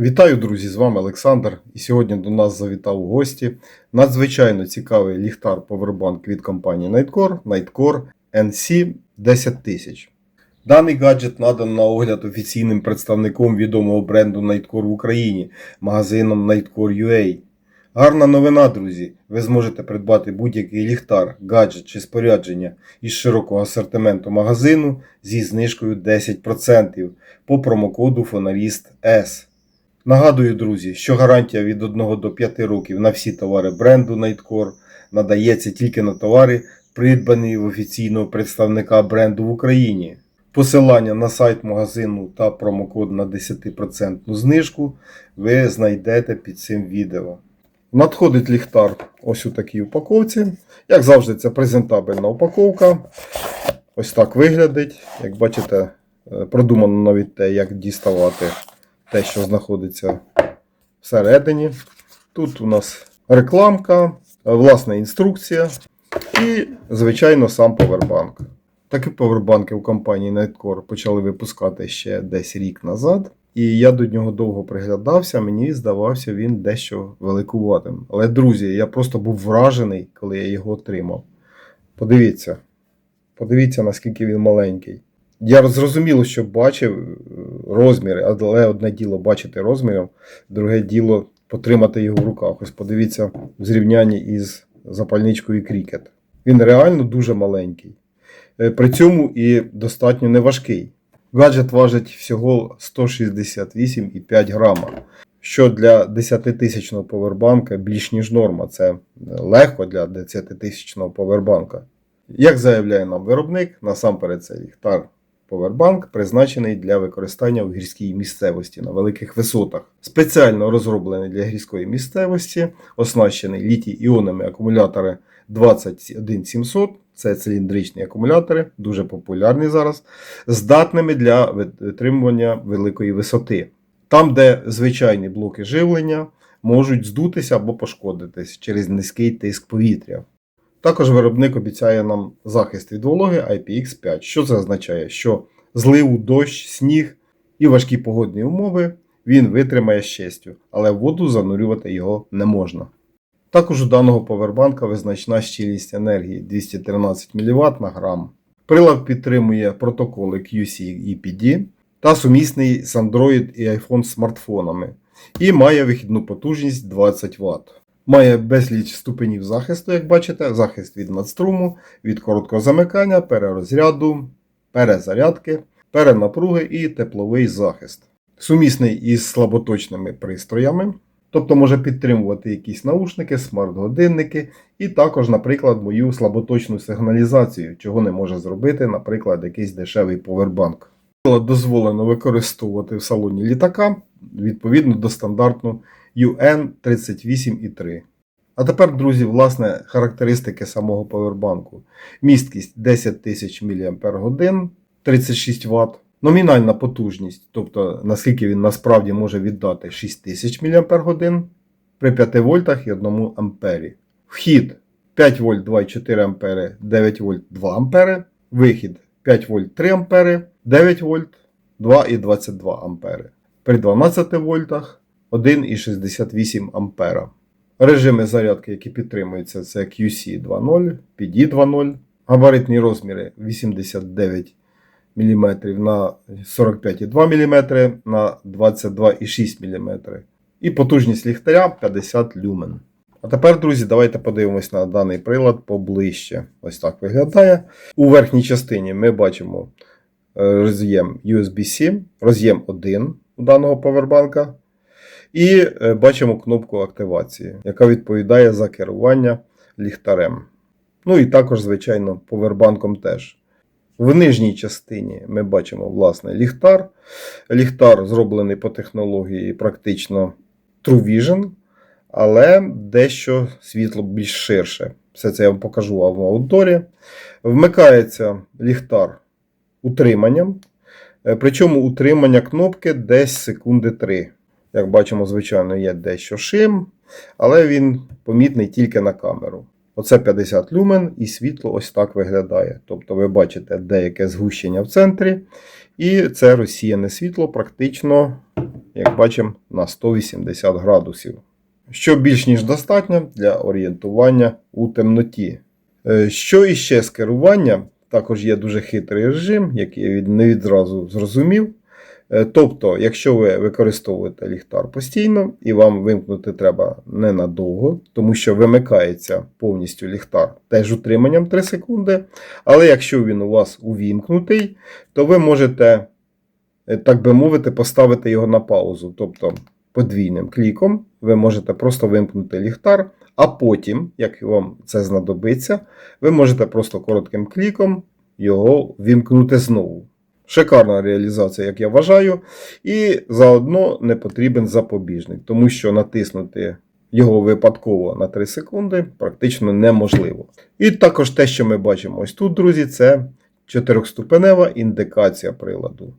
Вітаю, друзі! З вами Олександр. І сьогодні до нас завітав у гості надзвичайно цікавий ліхтар Powerbank від компанії Nightcore Nightcore NC 10000. Даний гаджет надан на огляд офіційним представником відомого бренду Nightcore в Україні, магазином Nightcore.ua. Гарна новина, друзі! Ви зможете придбати будь-який ліхтар, гаджет чи спорядження із широкого асортименту магазину зі знижкою 10% по промокоду Фонаріст S. Нагадую, друзі, що гарантія від 1 до 5 років на всі товари бренду Nightcore надається тільки на товари, придбані в офіційного представника бренду в Україні. Посилання на сайт магазину та промокод на 10% знижку ви знайдете під цим відео. Надходить ліхтар ось у такій упаковці. Як завжди, це презентабельна упаковка. Ось так виглядить. Як бачите, е, продумано навіть те, як діставати те, що знаходиться всередині. Тут у нас рекламка, власна інструкція і, звичайно, сам повербанк. Такі повербанки у компанії Nightcore почали випускати ще десь рік назад. І я до нього довго приглядався, мені здавався він дещо великуватим. Але, друзі, я просто був вражений, коли я його отримав. Подивіться, подивіться, наскільки він маленький. Я зрозуміло, що бачив е, розміри, але одне діло бачити розміром, друге діло потримати його в руках. Ось подивіться в зрівнянні із запальничкою крікет. Він реально дуже маленький. Е, При цьому і достатньо неважкий. Гаджет важить всього 168,5 грама, що для 10-тисячного повербанка більш ніж норма. Це легко для 10-тисячного повербанка. Як заявляє нам виробник, насамперед це ліхтар Powerbank призначений для використання в гірській місцевості на великих висотах. Спеціально розроблений для гірської місцевості, оснащений літій-іонними акумулятори 21700, це циліндричні акумулятори, дуже популярні зараз, здатними для витримування великої висоти. Там, де звичайні блоки живлення можуть здутися або пошкодитись через низький тиск повітря. Також виробник обіцяє нам захист від вологи IPX5. Що це означає? Що зливу, дощ, сніг і важкі погодні умови він витримає з честю, але воду занурювати його не можна. Також у даного повербанка визначна щільність енергії 213 мВт на грам. Прилад підтримує протоколи QC і PD та сумісний з Android і iPhone смартфонами і має вихідну потужність 20 Вт. Має безліч ступенів захисту, як бачите, захист від надструму, від короткого замикання, перерозряду, перезарядки, перенапруги і тепловий захист. Сумісний із слаботочними пристроями, тобто може підтримувати якісь наушники, смарт-годинники і також, наприклад, мою слаботочну сигналізацію, чого не може зробити, наприклад, якийсь дешевий повербанк. Дозволено використовувати в салоні літака відповідно до стандарту UN 38,3. А тепер, друзі, власне, характеристики самого повербанку. Місткість 10 тисяч мАч, 36 Вт. Номінальна потужність, тобто наскільки він насправді може віддати 6000 мАч при 5 вольтах і 1 ампері. Вхід 5 вольт 2,4 ампери, 9 вольт 2 ампери. Вихід 5 вольт 3 ампери, 9 вольт 2,22 ампери. При 12 вольтах 1,68 ампера. Режими зарядки, які підтримуються, це QC 2.0, PD 2.0, габаритні розміри 89 мм на 45,2 мм на 22,6 мм. І потужність ліхтаря 50 люмен. А тепер, друзі, давайте подивимось на даний прилад поближче. Ось так виглядає. У верхній частині ми бачимо е, роз'єм USB-C, роз'єм 1 у даного повербанка. І е, бачимо кнопку активації, яка відповідає за керування ліхтарем. Ну і також, звичайно, повербанком теж. В нижній частині ми бачимо власне ліхтар. Ліхтар зроблений по технології практично True Vision, але дещо світло більш ширше. Все це я вам покажу в аудиторі. Вмикається ліхтар утриманням. Е, Причому утримання кнопки десь секунди 3. Як бачимо, звичайно, є дещо шим, але він помітний тільки на камеру. Оце 50 люмен і світло ось так виглядає. Тобто ви бачите деяке згущення в центрі. І це розсіяне світло практично, як бачимо, на 180 градусів, що більш ніж достатньо для орієнтування у темноті. Е, Що іще з керування? Також є дуже хитрий режим, який я не відразу зрозумів. Е, Тобто, якщо ви використовуєте ліхтар постійно і вам вимкнути треба ненадовго, тому що вимикається повністю ліхтар теж утриманням 3 секунди. Але якщо він у вас увімкнутий, то ви можете, е, так би мовити, поставити його на паузу. Тобто подвійним кліком ви можете просто вимкнути ліхтар, а потім, як вам це знадобиться, ви можете просто коротким кліком його вімкнути знову. Шикарна реалізація, як я вважаю, і заодно не потрібен запобіжник, тому що натиснути його випадково на 3 секунди практично неможливо. І також те, що ми бачимо ось тут, друзі, це чотирьохступенева індикація приладу.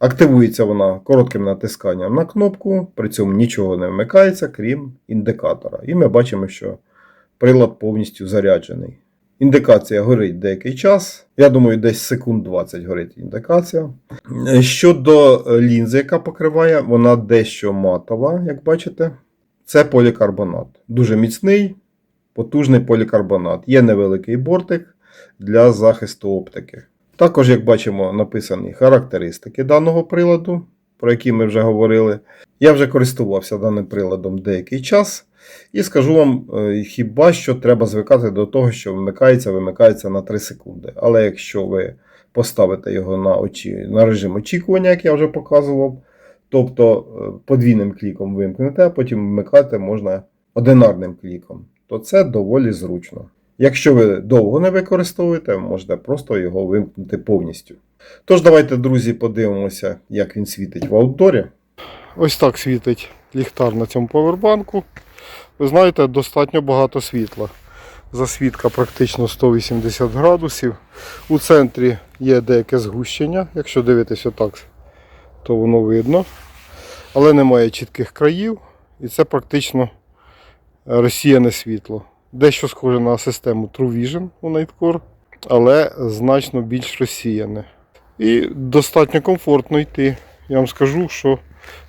Активується вона коротким натисканням на кнопку, при цьому нічого не вмикається, крім індикатора. І ми бачимо, що прилад повністю заряджений. Індикація горить деякий час. Я думаю, десь секунд 20 горить індикація. Щодо е, лінзи, яка покриває, вона дещо матова, як бачите. Це полікарбонат. Дуже міцний, потужний полікарбонат. Є невеликий бортик для захисту оптики. Також, як бачимо, написані характеристики даного приладу, про які ми вже говорили. Я вже користувався даним приладом деякий час. І скажу вам, е, хіба що треба звикати до того, що вмикається, вимикається на 3 секунди. Але якщо ви поставите його на, очі, на режим очікування, як я вже показував, тобто е, подвійним кліком вимкнете, а потім вмикати можна одинарним кліком, то це доволі зручно. Якщо ви довго не використовуєте, можете просто його вимкнути повністю. Тож давайте, друзі, подивимося, як він світить в аутдорі. Ось так світить ліхтар на цьому повербанку. Ви знаєте, достатньо багато світла. Засвітка практично 180 градусів. У центрі є деяке згущення. Якщо дивитись отак, то воно видно. Але немає чітких країв. І це практично розсіяне світло. Дещо схоже на систему True Vision у Nightcore, але значно більш розсіяне. І достатньо комфортно йти. Я вам скажу, що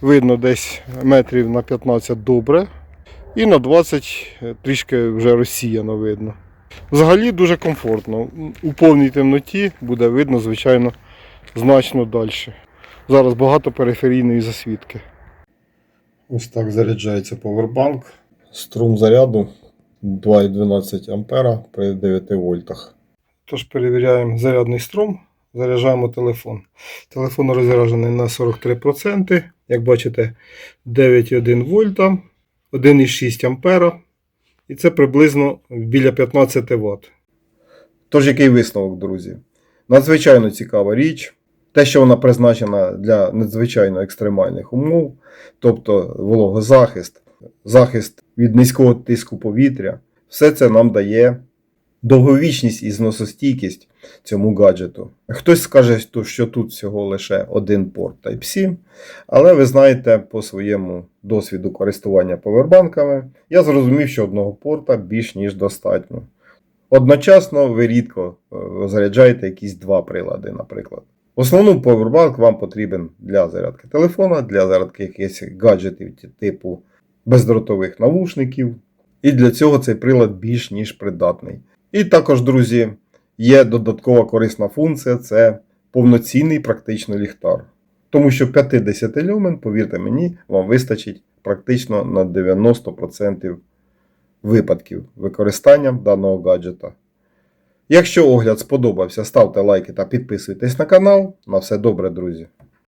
видно десь метрів на 15 добре. І на 20 трішки вже розсіяно видно. Взагалі дуже комфортно. У повній темноті буде видно, звичайно, значно далі. Зараз багато периферійної засвітки. Ось так заряджається повербанк. Струм заряду 2,12 ампера при 9 вольтах. Тож перевіряємо зарядний струм, заряджаємо телефон. Телефон розряджений на 43%. Як бачите, 9,1 вольта, 1,6 ампера. І це приблизно біля 15 Вт. Тож, який висновок, друзі? Надзвичайно цікава річ. Те, що вона призначена для надзвичайно екстремальних умов, тобто вологозахист, захист від низького тиску повітря, все це нам дає довговічність і зносостійкість цьому гаджету. Хтось скаже, що тут всього лише один порт Type-C, але ви знаєте, по своєму досвіду користування повербанками, я зрозумів, що одного порта більш ніж достатньо. Одночасно ви рідко е, заряджаєте якісь два прилади, наприклад. В основному повербанк вам потрібен для зарядки телефона, для зарядки якихось гаджетів типу бездротових навушників. І для цього цей прилад більш ніж придатний. І також, друзі, є додаткова корисна функція це повноцінний практичний ліхтар. Тому що 50 люмен, повірте мені, вам вистачить практично на 90% випадків використання даного гаджета. Якщо огляд сподобався, ставте лайки та підписуйтесь на канал. На все добре, друзі!